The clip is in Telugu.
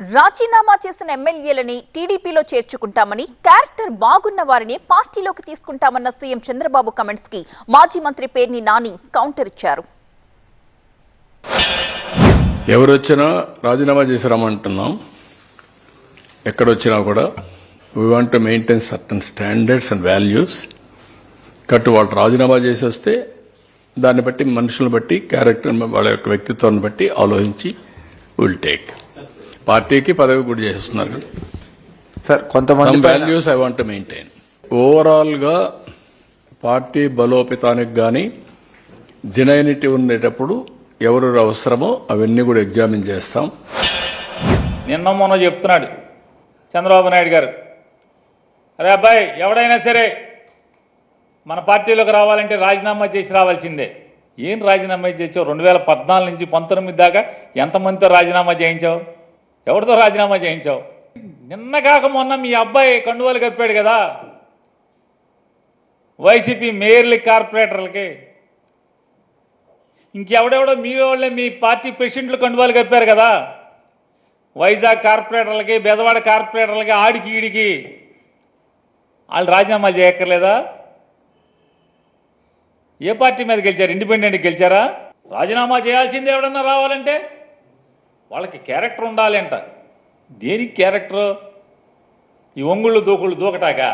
రాజీనామా చేసిన ఎమ్మెల్యేలని టీడీపీలో చేర్చుకుంటామని క్యారెక్టర్ బాగున్న వారిని పార్టీలోకి తీసుకుంటామన్న సీఎం చంద్రబాబు కమెంట్స్కి మాజీ మంత్రి పేర్ని నాని కౌంటర్ ఇచ్చారు. ఎవరొచ్చినా రాజీనామా చేసి రమ్మంటున్నాం. ఎక్కడొచ్చినా కూడా we want to maintain certain standards and values కట్టు వాళ్ళు రాజీనామా చేసి వస్తే దాన్ని బట్టి మనుషులను బట్టి క్యారెక్టర్ వాళ్ళ యొక్క వ్యక్తిత్వాన్ని బట్టి ఆలోచించి విల్ టేక్ పార్టీకి పదవి కూడా చేస్తున్నారు కదా. సార్ కొంతమంది వాల్యూస్ ఐ వాంట్ మెయింటైన్ ఓవరాల్గా పార్టీ బలోపేతానికి కానీ జెనైనిటీ ఉండేటప్పుడు ఎవరు అవసరమో అవన్నీ కూడా ఎగ్జామిన్ చేస్తాం. నిన్న మొన్న చెప్తున్నాడు చంద్రబాబు నాయుడు గారు. అరే అబ్బాయి ఎవడైనా సరే మన పార్టీలోకి రావాలంటే రాజీనామా చేసి రావాల్సిందే. ఏం రాజీనామా చేసావు? రెండు వేల పద్నాలుగు నుంచి పంతొమ్మిది దాకా ఎంతమందితో రాజీనామా చేయించావు? ఎవరితో రాజీనామా చేయించావు? నిన్న కాక మొన్న మీ అబ్బాయి కండువాలు కప్పాడు కదా. వైసీపీ మేయర్లకి కార్పొరేటర్లకి. ఇంకెవడెవడో మీ వాళ్ళే మీ పార్టీ ప్రెసిడెంట్లు కండువాలు కప్పారు కదా. వైజాగ్ కార్పొరేటర్లకి బెదవాడ కార్పొరేటర్లకి ఆడికి ఈడికి. వాళ్ళు రాజీనామాలు చేయక్కర్లేదా? ఏ పార్టీ మీద గెలిచారు? ఇండిపెండెంట్ గెలిచారా? రాజీనామా చేయాల్సింది ఎవడన్నా రావాలంటే? వాళ్ళకి క్యారెక్టర్ ఉండాలి అంట. దేనికి క్యారెక్టర్? ఈ ఒంగుళ్ళు దూకుళ్ళు దూకటాగా